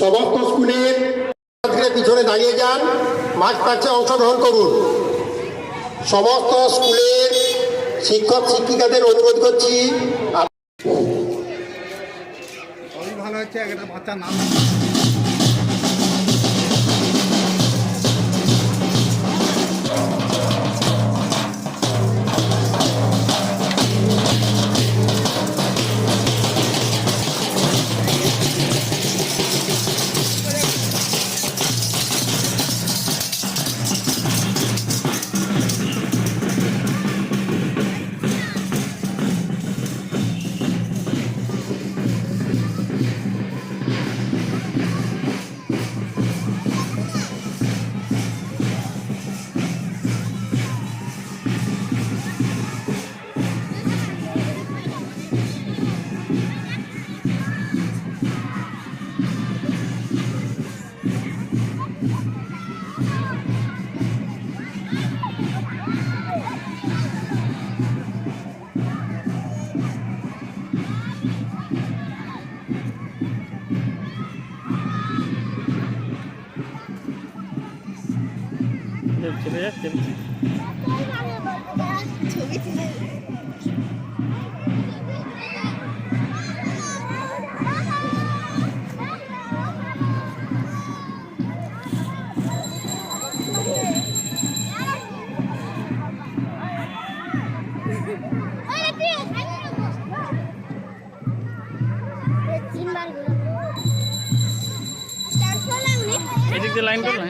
সমস্ত স্কুলের পিছনে দাঁড়িয়ে যান মাঝ পাচ্ছে অংশগ্রহণ করুন। সমস্ত স্কুলের শিক্ষক, শিক্ষিকাদের অনুরোধ করছি ভালো হচ্ছে একটা বাচ্চার নাম তিনবার এদিক দিয়ে লাইন করো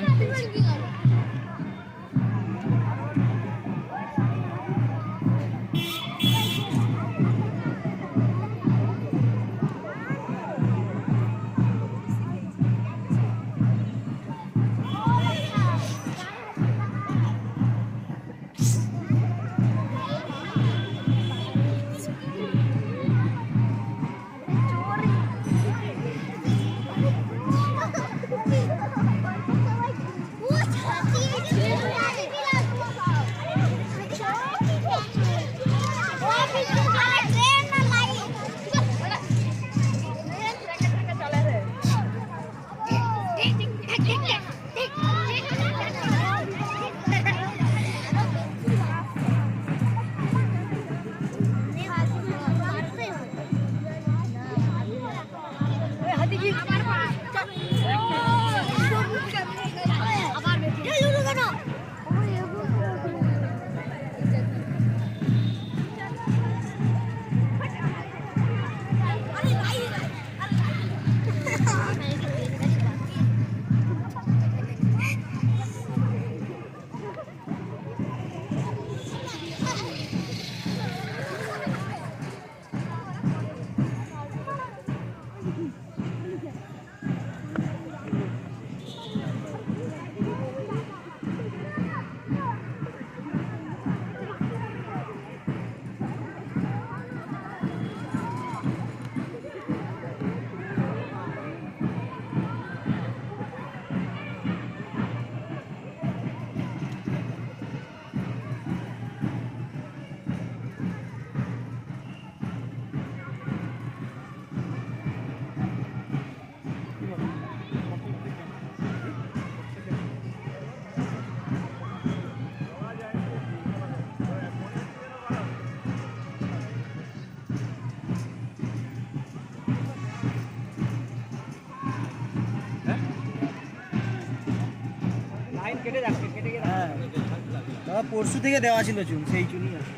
পরশু থেকে দেওয়া ছিল চুল সেই চুলই আছে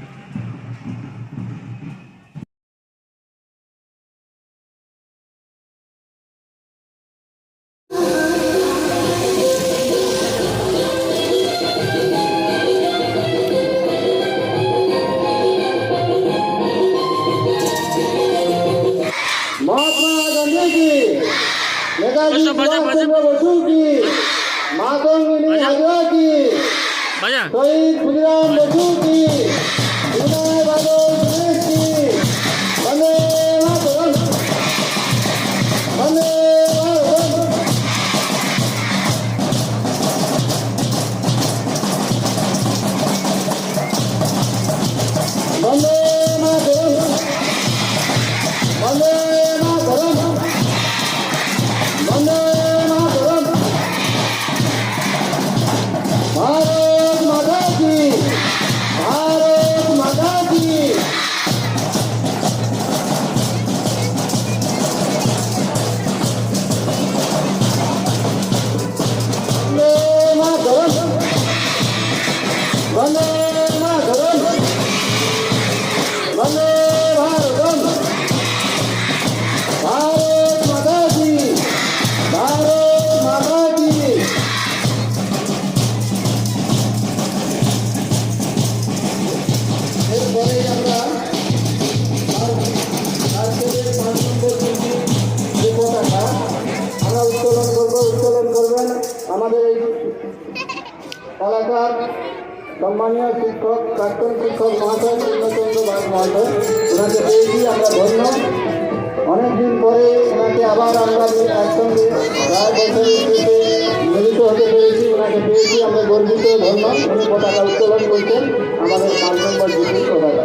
নেতাজি সুভাষচন্দ্র বসু। কি কি चंद्र সম্মানীয় শিক্ষক, প্রাক্তন শিক্ষক মহাশয় পূর্ণচন্দ্র বাগ মহাশয় ওনাকে পেয়েছি আমরা ধন্য। অনেকদিন পরে ওনাকে আবার আমরা একসঙ্গে মিলিত হতে পেরেছি। ওনাকে পেয়েছি আমরা গর্বিত ধন্য। উনি পতাকা উত্তোলন করছেন আমাদের পাঁচ নম্বর দুটি পতাকা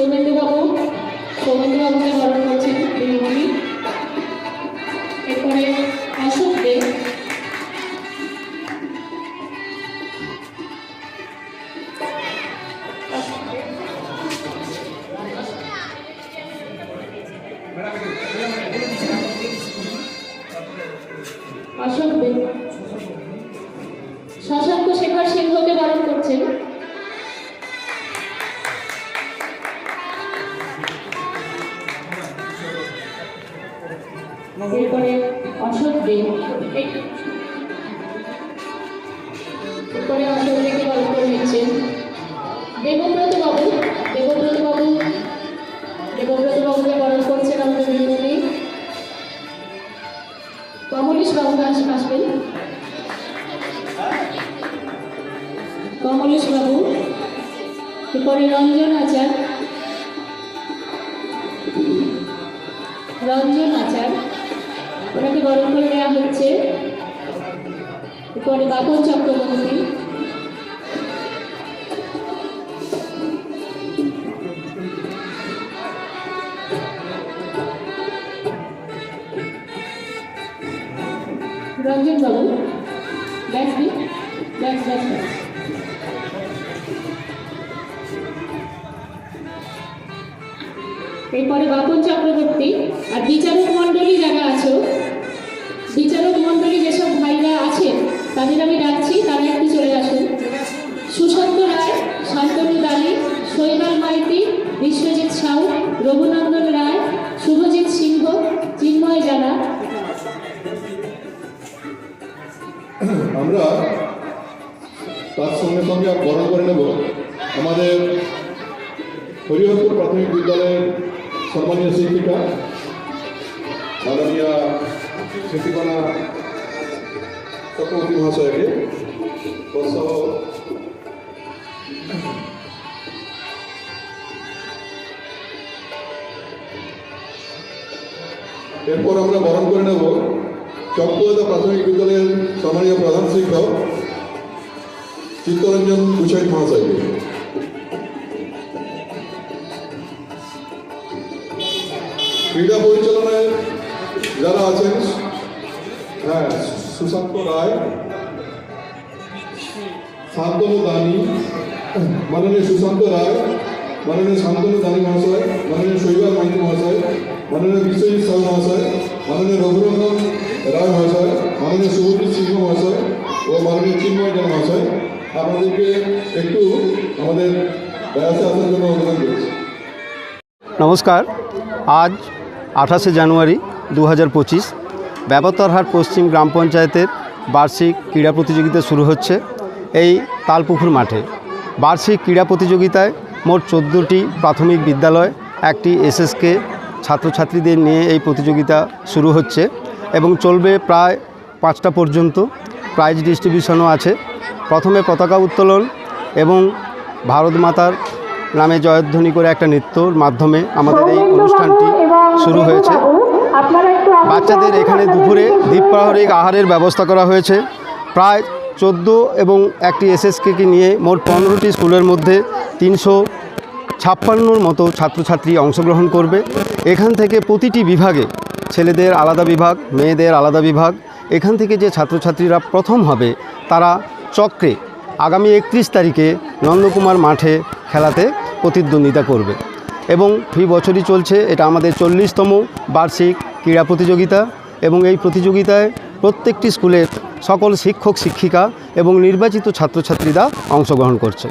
সৌমেন্দু বাবু, সৌমেন্দু বাবুকে বরণ করছেন দিদিমণি এরপরে অশোক দে অশোক দে শশাঙ্ক শেখর সিংহকে বরণ করছেন। এরপরে অশোক দে। এরপরে অশোক দেকে করে নিচ্ছেন দেবব্রত বাবু দেবব্রত বাবু, দেবব্রত বাবুকে বরণ করছেন আমাদের দিদিমণি কমলেশ বাবু আসবেন কমলেশ বাবু, এরপরে রঞ্জন আচার। এরপরে বাপন চক্রবর্তী রঞ্জন বাবু ব্যাস দিন ব্যাস ব্যাস ব্যাস এরপরে বাপন চক্রবর্তী আর বিচারক করে নেব। আমাদের হরিহরপুর প্রাথমিক বিদ্যালয়ের সম্মানীয় শিক্ষিকা, মাননীয় শিক্ষিকনা চক্রবর্তী মহাশয়কে তৎসহ এরপর আমরা বরণ করে নেব চক্রদা প্রাথমিক বিদ্যালয়ের সম্মানীয় প্রধান শিক্ষক চিত্তরঞ্জন কুশাই মহাশয়কে ক্রীড়া পরিচালনায় যারা আছেন হ্যাঁ সুশান্ত রায় শান্তনু দানি মাননীয় সুশান্ত রায় মাননীয় শান্তনু দানি মহাশয় মাননীয় শৈবাল মাইতি মহাশয় মাননীয় বিশ্বজিৎ সাহু মহাশয় মাননীয় রঘুরঞ্জন রায় মহাশয় মাননীয় শুভজিৎ সিংহ মহাশয় ও মাননীয় চিন্ময় মহাশয় আপনাদেরকে একটু আমাদের নমস্কার। আজ আঠাশে জানুয়ারি দু হাজার পঁচিশ ব্যাপাতরহাট পশ্চিম গ্রাম পঞ্চায়েতের বার্ষিক ক্রীড়া প্রতিযোগিতা শুরু হচ্ছে এই তালপুকুর মাঠে। বার্ষিক ক্রীড়া প্রতিযোগিতায় মোট চোদ্দোটি প্রাথমিক বিদ্যালয়, একটি এসএসকে ছাত্রছাত্রীদের নিয়ে এই প্রতিযোগিতা শুরু হচ্ছে এবং চলবে প্রায় পাঁচটা পর্যন্ত। প্রাইজ ডিস্ট্রিবিউশনও আছে। প্রথমে পতাকা উত্তোলন এবং ভারত মাতার নামে জয়ধ্বনি করে একটা নৃত্যর মাধ্যমে আমাদের এই অনুষ্ঠানটি শুরু হয়েছে। বাচ্চাদের এখানে দুপুরে দ্বীপ্রাহরিক আহারের ব্যবস্থা করা হয়েছে। প্রায় চোদ্দ এবং একটি এসএসকে নিয়ে মোট পনেরোটি স্কুলের মধ্যে তিনশো ছাপ্পান্নর মতো ছাত্রছাত্রী অংশগ্রহণ করবে। এখান থেকে প্রতিটি বিভাগে ছেলেদের আলাদা বিভাগ মেয়েদের আলাদা বিভাগ এখান থেকে যে ছাত্রছাত্রীরা প্রথম হবে তারা চক্রে আগামী একত্রিশ তারিখে নন্দকুমার মাঠে খেলাতে প্রতিদ্বন্দ্বিতা করবে। এবং ফি বছরই চলছে, এটা আমাদের চল্লিশতম বার্ষিক ক্রীড়া প্রতিযোগিতা এবং এই প্রতিযোগিতায় প্রত্যেকটি স্কুলের সকল শিক্ষক, শিক্ষিকা এবং নির্বাচিত ছাত্রছাত্রীরা অংশগ্রহণ করছে।